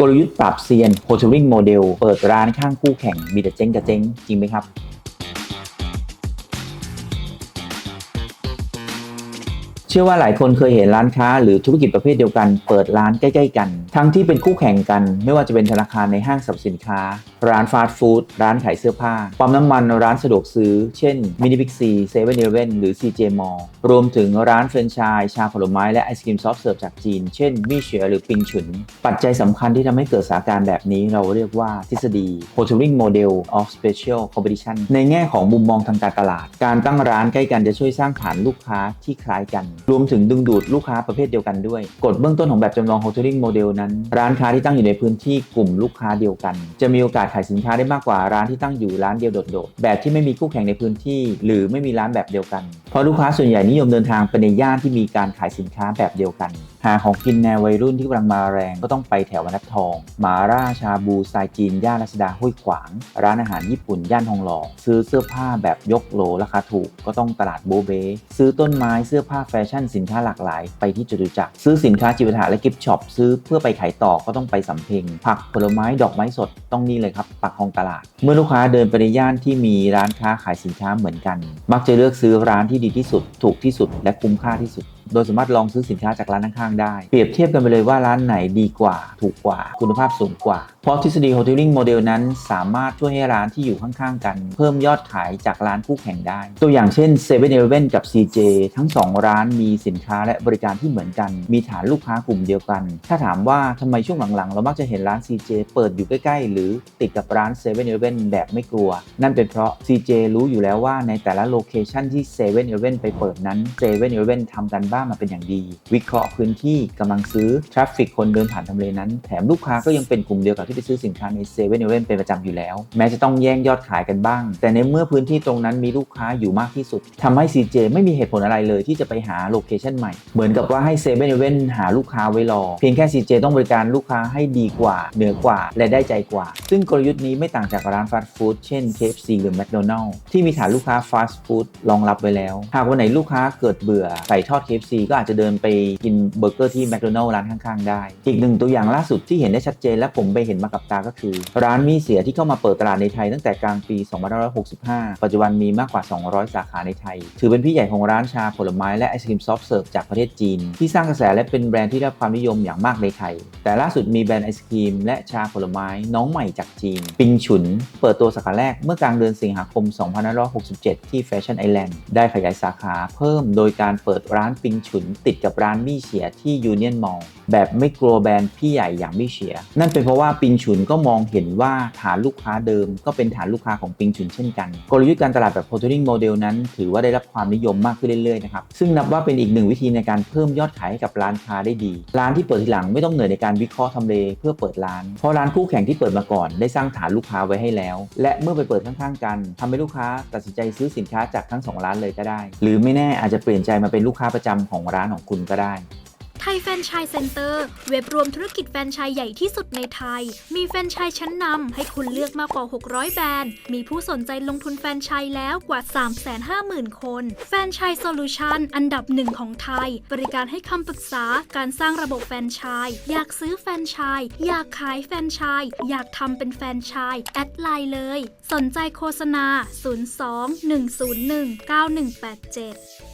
กลยุทธ์ปรับเซียนโฮเทลริงโมเดลเปิดร้านข้างคู่แข่งมีแต่เจ๊งกับเจ๊งจริงไหมครับ เชื่อว่าหลายคนเคยเห็นร้านค้าหรือธุรกิจประเภทเดียวกัน เปิดร้านใกล้ ๆ กัน ทั้งที่เป็นคู่แข่งกัน ไม่ว่าจะเป็นธนาคารในห้างสรรพสินค้า ร้านฟาสต์ฟู้ดร้านขายเสื้อผ้า ปั๊มน้ำมันร้านสะดวกซื้อ เช่นมินิพิกซีเซเว่นเอเว่นหรือ CJ m a l l รวมถึงร้านเฟรนไชส์ชาผลไม้และไอศกรีมซอฟต์เสิร์ฟจากจีน เช่นมี่เฉียหรือปิงฉุน ปัจจัยสำคัญที่ทำให้เกิดสถานการณ์แบบนี้เราเรียกว่าทฤษฎี Hoteling Model of Special Competition ในแง่ของมุมมองทางการตลาด การตั้งร้านใกล้กันจะช่วยสร้างฐานลูกค้าที่คล้ายกัน รวมถึงดึงดูดลูกค้าประเภทเดียวกันด้วย กฎเบื้องต้นของแบบจำลอง Hoteling Model นั้น ร้านค้าที่ตั้งอยู่ในพื้นที่กลุ่มลูกค้าเดียวกัน จะมีโอกาสขายสินค้าได้มากกว่าร้านที่ตั้งอยู่ร้านเดียวโดดๆแบบที่ไม่มีคู่แข่งในพื้นที่ หรือไม่มีร้านแบบเดียวกัน เพราะลูกค้าส่วนใหญ่นิยมเดินทางไปในย่านที่มีการขายสินค้าแบบเดียวกัน หาของกินแนววัยรุ่นที่กำลังมาแรงก็ต้องไปแถววรรณทองหมาร่าชาบูสไตล์จีน ย่านรัชดาห้วยขวาง ร้านอาหารญี่ปุ่น ย่านทองหล่อ ซื้อเสื้อผ้าแบบยกโลราคาถูก ก็ต้องตลาดโบเบ ซื้อต้นไม้เสื้อผ้าแฟชั่นสินค้าหลากหลาย ไปที่จตุจักร ซื้อสินค้าจิปาถะและกิฟช็อป ซื้อเพื่อไปขายต่อก็ต้องไปสำเพ็ง ผักผลไม้ดอกไม้สดต้องนี่เลยครับปักคลองตลาด เมื่อลูกค้าเดินไปในย่านที่มีร้านค้าขายสินค้าเหมือนกัน มักจะเลือกซื้อร้านที่ดีที่สุด ถูกที่สุด และคุ้มค่าที่สุด โดยสามารถลองซื้อสินค้าจากร้านข้างๆได้ เปรียบเทียบกันไปเลยว่าร้านไหนดีกว่าถูกกว่า คุณภาพสูงกว่า เพราะทฤษฎี Hoteling Model นั้น สามารถช่วยให้ร้านที่อยู่ข้างๆกัน เพิ่มยอดขายจากร้านคู่แข่งได้ ตัวอย่างเช่น7 e เ e ่ e อกับ CJ ทั้ง 2 ร้านมีสินค้าและบริการที่เหมือนกัน มีฐานลูกค้ากลุ่มเดียวกัน ถ้าถามว่าทำไมช่วงหลังๆ เรามักจะเห็นร้าน CJ เปิดอยู่ใกล้ๆ หรือติดกับร้าน7 e เ e ่ e แบบไม่กลัว นั่นเป็นเพราะ CJ รู้อยู่แล้วว่าในแต่ละโลเคชันที่7 e เ e ่ e ไปเปิดนั้น7 e เ e ่ e ทำกันบ้านมาเป็นอย่างดี วิเคราะห์พื้นที่กำลังซื้อทราฟฟิกคนเดินผ่านทำเลนั้น แถมลูกค้าก็ยังเป็นกลุ่มเดียวกับที่ไปซื้อสินค้าใน7 e เ e ่ e เอเว่นเป็นประจำอยู่แล้ว แม้จะต้องแย่งยอดขายกันบ้าง แต่ในเมื่อพื้นที่ตรงนั้นมีลูกค้าอยู่มากที่สุดทำให้ CJ ไม่มีเหตุผลอะไรเลยที่จะไปหาโลเคชันใหม่ เหมือนกับว่าให้7 e เ e ่ e หาลูกค้าไว้รอ เพียงแค่ CJ ต้องบริการลูกค้าให้ดีกว่า เหนือกว่า และได้ใจกว่า ซึ่งกลยุทธ์นี้ไม่ต่างจากร้านฟาสต์ฟู้ดเช่น KFC หรือ McDonald's ที่มีฐานลูกค้าฟาสต์ฟู้ดรองรับไว้แล้ว หากวันไหนลูกค้าเกิดเบื่อไก่ทอด KFC ก็อาจจะเดินไปกินเบอร์เกอร์ที่ McDonald's ร้านข้างๆ ได้ อีกหนึ่งตัวอย่างล่าสุดที่เห็นได้ชัดเจนและผมไปเห็นมากับตาก็คือ ร้านมีเสียที่เข้ามาเปิดตลาดในไทยตั้งแต่กลางปี 2565 ปัจจุบันมีมากกว่า 200 สาขาในไทย ถือเป็นพี่ใหญ่ของร้านชาผลไม้และไอศกรีมซอฟต์เสิร์ฟจากประเทศจีน ที่สร้างกระแสและเป็นแบรนด์ที่ได้รับความนิยมอย่างมากในไทย แต่ล่าสุดมีแบรนด์ไอศกรีมและชาผลไม้น้องใหม่จากจีน ปิงฉุน เปิดตัวสาขาแรกเมื่อกลางเดือนสิงหาคม 2567 ที่แฟชั่นไอแลนด์ได้ขยายสาขาเพิ่มโดยการเปิดร้านปิงฉุนติดกับร้านมี่เฉียที่ยูเนียนมอลแบบไม่กลัวแบรนด์พี่ใหญ่อย่างมี่เฉีย นั่นเป็นเพราะว่าปิงฉุนก็มองเห็นว่าฐานลูกค้าเดิม ก็เป็นฐานลูกค้าของปิงฉุนเช่นกัน กลยุทธ์การตลาดแบบ Hoteling Model นั้น ถือว่าได้รับความนิยมมากขึ้นเรื่อยๆนะครับซึ่งนับว่าเป็นอีกหนึ่งวิธีในการเพิ่มยอดขายให้กับร้านค้าได้ดี ร้านที่เปิดทีหลังไม่ต้องเหนื่อยในการวิเคราะห์ทำเลเพื่อเปิดร้าน เพราะร้านคู่แข่งที่เปิดมาก่อน ได้สร้างฐานลูกค้าไว้ให้แล้ว และเมื่อไปเปิดข้างๆ กันทำให้ลูกค้าตัดสินใจซื้อสินค้าจากทั้งสองร้านเลยก็ได้ หรือไม่แน่อาจจะเปลี่ยนใจมาเป็นลูกค้าประจำของร้านของคุณก็ได้ไทยแฟนชส์เซ็นเตอร์ เว็บรวมธุรกิจแฟนชส์ใหญ่ที่สุดในไทย มีแฟนชส์ชั้นนำให้คุณเลือกมากกว่า 600 แบรนด์ มีผู้สนใจลงทุนแฟนชส์แล้วกว่า 350,000 คน แฟนชส์โซลูชันอันดับหนึ่งของไทย บริการให้คำปรึกษาการสร้างระบบแฟนชส์อยากซื้อแฟนชส์อยากขายแฟนชส์อยากทำเป็นแฟนชส์แอดไลน์เลย สนใจโฆษณา 02 101 9187